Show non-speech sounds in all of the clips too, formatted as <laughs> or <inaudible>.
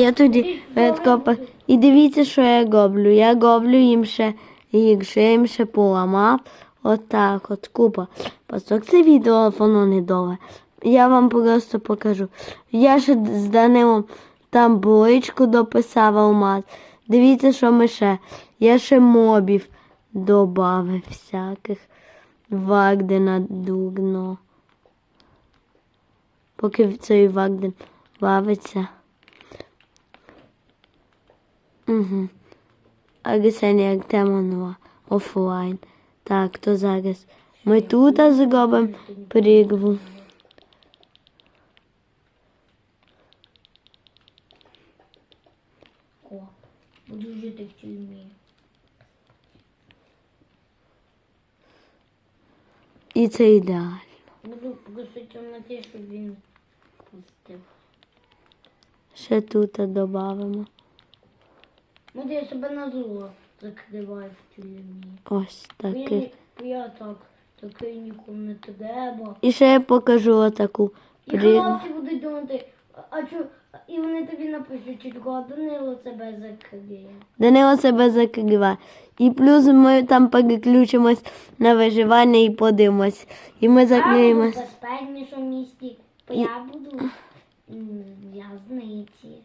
Я тоді відкопав. І дивіться, що я роблю. Я роблю їм ще гірше, їм ще поламав. Отак, от купа. Пасток, це відео воно не довге. Я вам просто покажу. Я ще з Данилом там буличку дописав алмаз. Дивіться, що ми ще. Я ще мобів добавив всяких. Вагдена дурно. Поки цей Вагден бавиться. Угу. Арсенія Артемонова офлайн. Так, то зараз ми тут зробимо прірву. О, буду жити в тюрмі. І це ідеально. Буду просити на те, щоб він пустив. Ще тут додамо. Може, я себе на зло закриваю в тюрмі. Ось такий. я так, такий нікому не треба. І ще я покажу отаку І хлопці будуть думати, а- а чо, і вони тобі напишуть, чітко, Данило себе закриє. Данило себе закриває. І плюс ми там переключимось на виживання і подивимось. І ми Я буду в безпечнішому місті, бо я буду в в'язниці.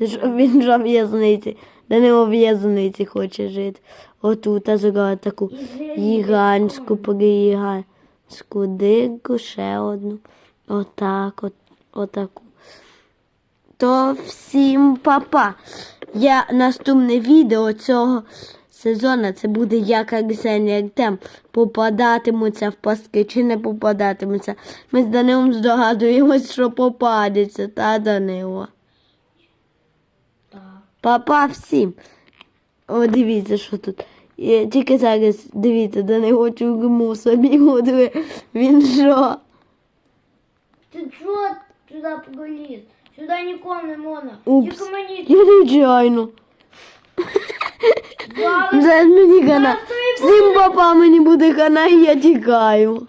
Ти ж він ж в в'язниці. Данило в в'язниці хоче жити. Отут а зробила таку гігантську пригігантську дирку, ще одну. Отак, от, отаку. То всім папа. Я наступне відео цього сезону це буде як Арсеній Артем попадатимуться в пастки чи не попадатимуться. Ми з Данилом здогадуємось, що попадеться, та Данило. Папа всім. О, дивіться, що тут. Є, тільки зараз дивіться, да не хочу йому собі годує. Він що? Ти чого туди поліз? Сюди нікому не можна. Упс. Тільки мені <laughs> Я нечайно. Зараз мені хана. Всім папа мені буде хана і я тікаю.